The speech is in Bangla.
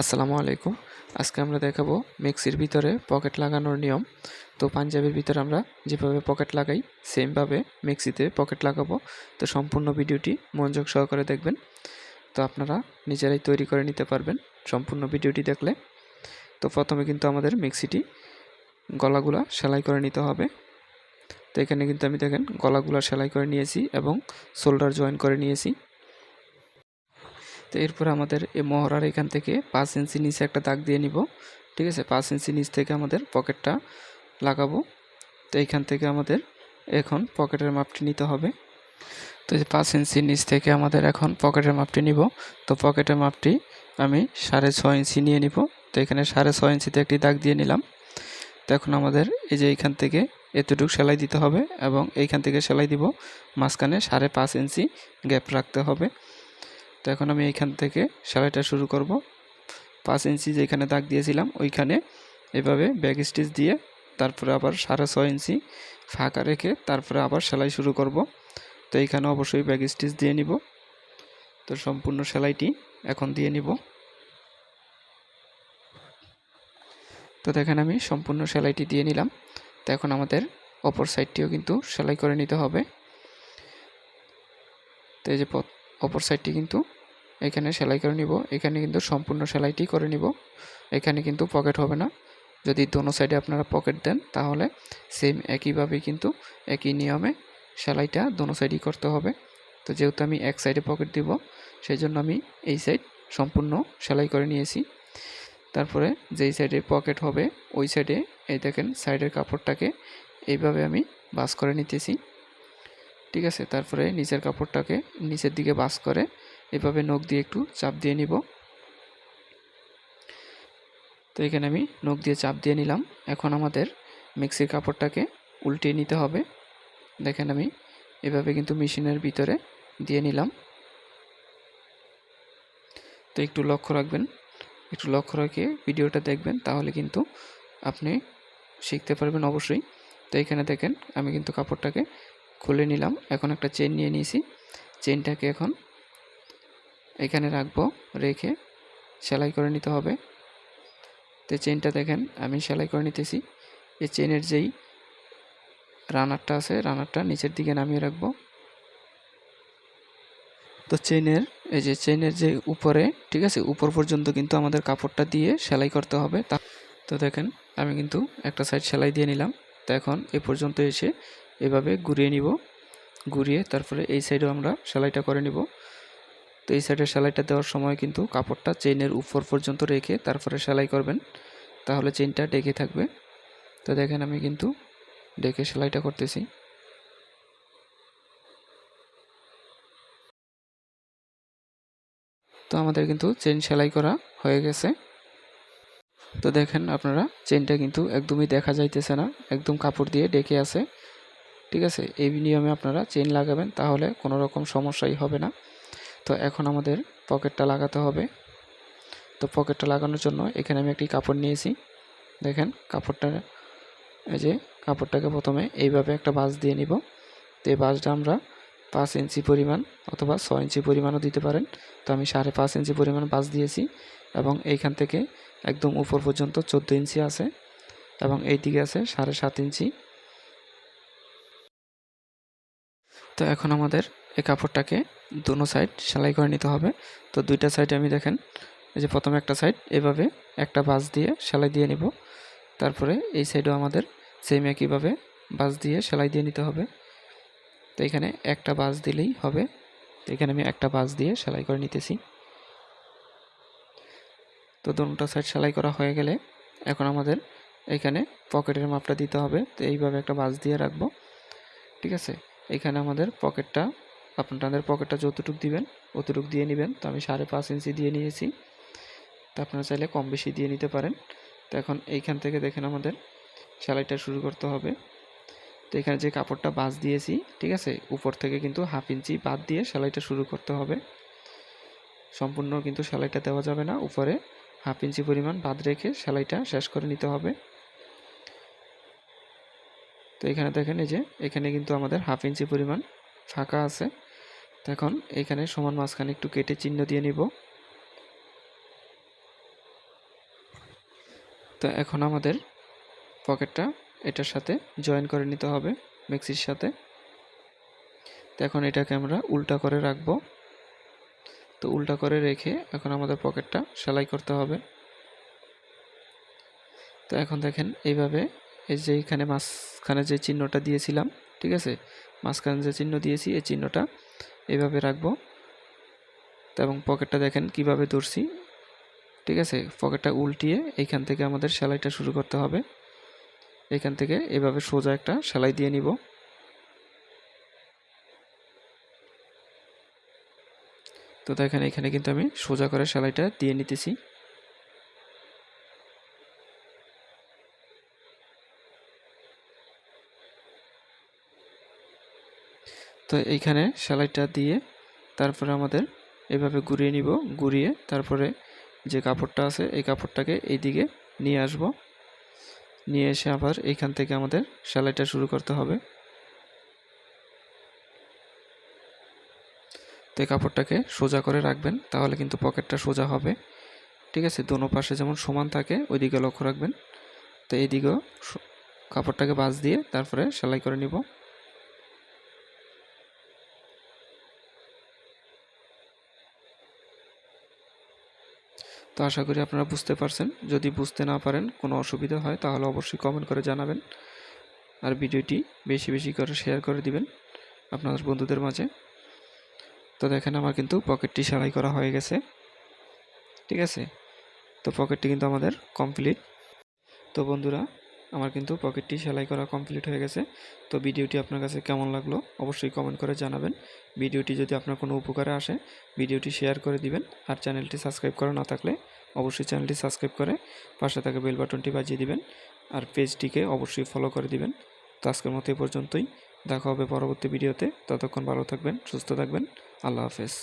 আসসালামু আলাইকুম। আজকে আমরা দেখাবো মিক্সির ভিতরে পকেট লাগানোর নিয়ম। তো পাঞ্জাবির ভিতরে আমরা যেভাবে পকেট লাগাই, সেমভাবে মিক্সিতে পকেট লাগাবো। তো সম্পূর্ণ ভিডিওটি মনোযোগ সহকারে দেখবেন। তো আপনারা নিজেরাই তৈরি করে নিতে পারবেন সম্পূর্ণ ভিডিওটি দেখলে। তো প্রথমে কিন্তু আমাদের মিক্সিটি গলাগুলা সেলাই করে নিতে হবে। তো এখানে কিন্তু আমি দেখেন গলাগুলা সেলাই করে নিয়েছি এবং শোল্ডার জয়েন করে নিয়েছি। তো এরপর আমাদের এই মহড়ার এখান থেকে পাঁচ ইঞ্চি নিচে একটা দাগ দিয়ে নিব। ঠিক আছে? পাঁচ ইঞ্চি নিচ থেকে আমাদের পকেটটা লাগাবো। তো এইখান থেকে আমাদের এখন পকেটের মাপটি নিতে হবে। তো এই পাঁচ ইঞ্চি নিচ থেকে আমাদের এখন পকেটের মাপটি নিব। তো পকেটের মাপটি আমি সাড়ে ছয় ইঞ্চি নিয়ে নিব। তো এখানে সাড়ে ছয় ইঞ্চিতে একটি দাগ দিয়ে নিলাম। তো এখন আমাদের এই যে এইখান থেকে এতটুকু সেলাই দিতে হবে এবং এইখান থেকে সেলাই দিব। মাঝখানে সাড়ে পাঁচ ইঞ্চি গ্যাপ রাখতে হবে। তো এখন আমি এইখান থেকে সেলাইটা শুরু করব। পাঁচ ইঞ্চি যেখানে দাগ দিয়েছিলাম, ওইখানে এভাবে ব্যাক স্টিচ দিয়ে তারপরে আবার সাড়ে ছয় ইঞ্চি ফাঁকা রেখে তারপরে আবার সেলাই শুরু করব। তো এইখানে অবশ্যই ব্যাক স্টিচ দিয়ে নিব। তো সম্পূর্ণ সেলাইটি এখন দিয়ে নিব। তো দেখেন আমি সম্পূর্ণ সেলাইটি দিয়ে নিলাম। তো এখন আমাদের অপর সাইডটিও কিন্তু সেলাই করে নিতে হবে। তো এই যে অপর সাইডটি কিন্তু এখানে সেলাই করে নিব। এখানে কিন্তু সম্পূর্ণ সেলাইটি করে নিব। এখানে কিন্তু পকেট হবে না। যদি দোনো সাইডে আপনারা পকেট দেন, তাহলে সেম একইভাবেই কিন্তু একই নিয়মে সেলাইটা দোনো সাইডই করতে হবে। তো যেহেতু আমি এক সাইডে পকেট দিব সেই জন্য আমি এই সাইড সম্পূর্ণ সেলাই করে নিয়েছি। তারপরে যেই সাইডে পকেট হবে, ওই সাইডে এই দেখেন সাইডের কাপড়টাকে এইভাবে আমি বাস করে নিতেছি। ঠিক আছে? তারপরে নিচের কাপড়টাকে নিচের দিকে বাস করে এভাবে নখ দিয়ে একটু চাপ দিয়ে নিব। তো এখানে আমি নখ দিয়ে চাপ দিয়ে নিলাম। এখন আমাদের মিক্সির কাপড়টাকে উল্টিয়ে নিতে হবে। দেখেন আমি এভাবে কিন্তু মেশিনের ভিতরে দিয়ে নিলাম। তো একটু লক্ষ্য রাখবেন, একটু লক্ষ্য রেখে ভিডিওটা দেখবেন, তাহলে কিন্তু আপনি শিখতে পারবেন অবশ্যই। তো এখানে দেখেন আমি কিন্তু কাপড়টাকে খুলে নিলাম। এখন একটা চেন নিয়ে নিয়েছি। চেনটাকে এখন এখানে রাখব, রেখে সেলাই করে নিতে হবে। তো চেনটা দেখেন, আমি সেলাই করে নিতেছি। এই চেনের যেই রানারটা আছে, রানারটা নিচের দিকে নামিয়ে রাখব। তো চেনের, এই যে চেনের যে উপরে, ঠিক আছে, উপর পর্যন্ত কিন্তু আমাদের কাপড়টা দিয়ে সেলাই করতে হবে। তা, তো দেখেন, আমি কিন্তু একটা সাইড সেলাই দিয়ে নিলাম। তো এখন এ পর্যন্ত এসে এভাবে ঘুরিয়ে নিব। ঘুরিয়ে তারপরে এই সাইডেও আমরা সেলাইটা করে নিব। তো এই সাইডে সেলাইটা দেওয়ার সময় কিন্তু কাপড়টা চেইনের উপর পর্যন্ত রেখে তারপরে সেলাই করবেন। তাহলে চেইনটা ডেকে থাকবে। তো দেখেন আমি কিন্তু ডেকে সেলাইটা করতেছি। তো আমাদের কিন্তু চেন সেলাই করা হয়ে গেছে। তো দেখেন আপনারা চেনটা কিন্তু একদমই দেখা যাইতেছে না। একদম কাপড় দিয়ে ডেকে আছে। ঠিক আছে? এই নিয়মে আপনারা চেন লাগাবেন, তাহলে কোনো রকম সমস্যাই হবে না। তো এখন আমাদের পকেটটা লাগাতে হবে। তো পকেটটা লাগানোর জন্য এখানে আমি একটি কাপড় নিয়েছি। দেখেন, কাপড়টা, এই যে কাপড়টাকে প্রথমে এইভাবে একটা বাস দিয়ে নিব। তো এই বাসটা আমরা পাঁচ ইঞ্চি পরিমাণ অথবা ছয় ইঞ্চি পরিমাণও দিতে পারেন। তো আমি সাড়ে পাঁচ ইঞ্চি পরিমাণ বাস দিয়েছি এবং এইখান থেকে একদম উপর পর্যন্ত চোদ্দ ইঞ্চি আছে এবং এই দিকে আছে সাড়ে সাত ইঞ্চি। তো এখন আমাদের এই কাপড়টাকে দুনো সাইড সেলাই করে নিতে হবে। তো দুইটা সাইড আমি দেখেন, এই যে প্রথমে একটা সাইড এভাবে একটা বাস দিয়ে সেলাই দিয়ে নিব। তারপরে এই সাইডও আমাদের সেম একইভাবে বাস দিয়ে সেলাই দিয়ে নিতে হবে। তো এখানে একটা বাস দিলেই হবে। তো এখানে আমি একটা বাস দিয়ে সেলাই করে নিতেছি। তো দুটা সাইড সেলাই করা হয়ে গেলে এখন আমাদের এখানে পকেটের মাপটা দিতে হবে। তো এইভাবে একটা বাস দিয়ে রাখব। ঠিক আছে? এখানে আমাদের পকেটটা আপনাদের পকেটটা যতটুকু দিবেন, অতটুকু দিয়ে নেবেন। তো আমি সাড়ে পাঁচ ইঞ্চি দিয়ে নিয়েছি। তো আপনারা চাইলে কম বেশি দিয়ে নিতে পারেন। তো এখন এইখান থেকে দেখেন আমাদের সেলাইটা শুরু করতে হবে। তো এখানে যে কাপড়টা বাজ দিয়েছি, ঠিক আছে? উপর থেকে কিন্তু হাফ ইঞ্চি বাদ দিয়ে সেলাইটা শুরু করতে হবে। সম্পূর্ণ কিন্তু সেলাইটা দেওয়া যাবে না। উপরে হাফ ইঞ্চি পরিমাণ বাদ রেখে সেলাইটা শেষ করে নিতে হবে। তো এখানে দেখেন এই যে, এখানে কিন্তু আমাদের হাফ ইঞ্চি পরিমাণ ফাঁকা আছে। তো এখন এখানে সমান মাঝখানে একটু কেটে চিহ্ন দিয়ে নিব। তো এখন আমাদের পকেটটা এটার সাথে জয়েন করে নিতে হবে, মেক্সির সাথে। তো এখন এটাকে আমরা উল্টা করে রাখব। তো উল্টা করে রেখে এখন আমাদের পকেটটা সেলাই করতে হবে। তো এখন দেখেন এইভাবে এই যে এখানে মাঝখানে যে চিহ্নটা দিয়েছিলাম, ঠিক আছে? মাঝখানে যে চিহ্ন দিয়েছি, এই চিহ্নটা এভাবে রাখব। এবং পকেটটা দেখেন কীভাবে ধরছি, ঠিক আছে? পকেটটা উল্টিয়ে এইখান থেকে আমাদের সেলাইটা শুরু করতে হবে। এখান থেকে এভাবে সোজা একটা সেলাই দিয়ে নিব। তো দেখেন এখানে কিন্তু আমি সোজা করে সেলাইটা দিয়ে নিতেছি। তো এইখানে সেলাইটা দিয়ে তারপরে আমাদের এভাবে ঘুরিয়ে নিব ঘুরিয়ে তারপরে যে কাপড়টা আছে এই কাপড়টাকে এইদিকে নিয়ে আসব। নিয়ে এসে আবার এইখান থেকে আমাদের সেলাইটা শুরু করতে হবে। তো এই কাপড়টাকে সোজা করে রাখবেন, তাহলে কিন্তু পকেটটা সোজা হবে। ঠিক আছে, দোনো পাশে যেমন সমান থাকে, ওইদিকে লক্ষ্য রাখবেন। তো এইদিকেও কাপড়টাকে বাজ দিয়ে তারপরে সেলাই করে নিব। তো আশা করি আপনারা বুঝতে পারছেন। যদি বুঝতে না পারেন, কোনো অসুবিধা হয়, তাহলে অবশ্যই কমেন্ট করে জানাবেন। আর ভিডিওটি বেশি বেশি করে শেয়ার করে দিবেন আপনাদের বন্ধুদের মাঝে। তো দেখেন, আমার কিন্তু পকেটটি সেলাই করা হয়ে গেছে। ঠিক আছে? তো পকেটটি কিন্তু আমাদের কমপ্লিট তো বন্ধুরা আমার কিন্তু পকেটটি সেলাই করা কমপ্লিট হয়ে গেছে। তো ভিডিওটি আপনার কাছে কেমন লাগল অবশ্যই কমেন্ট করে জানাবেন। ভিডিওটি যদি আপনার কোনো উপকারে আসে, ভিডিওটি শেয়ার করে দিবেন। আর চ্যানেলটি সাবস্ক্রাইব করা না থাকলে অবশ্যই চ্যানেলটি সাবস্ক্রাইব করে পাশে থাকা বেল বাটনটি বাজিয়ে দিবেন। আর পেজটিকে অবশ্যই ফলো করে দিবেন। তো আজকের মতো এই পর্যন্তই। দেখা হবে পরবর্তী ভিডিওতে। ততক্ষণ ভালো থাকবেন, সুস্থ থাকবেন। আল্লাহ হাফেজ।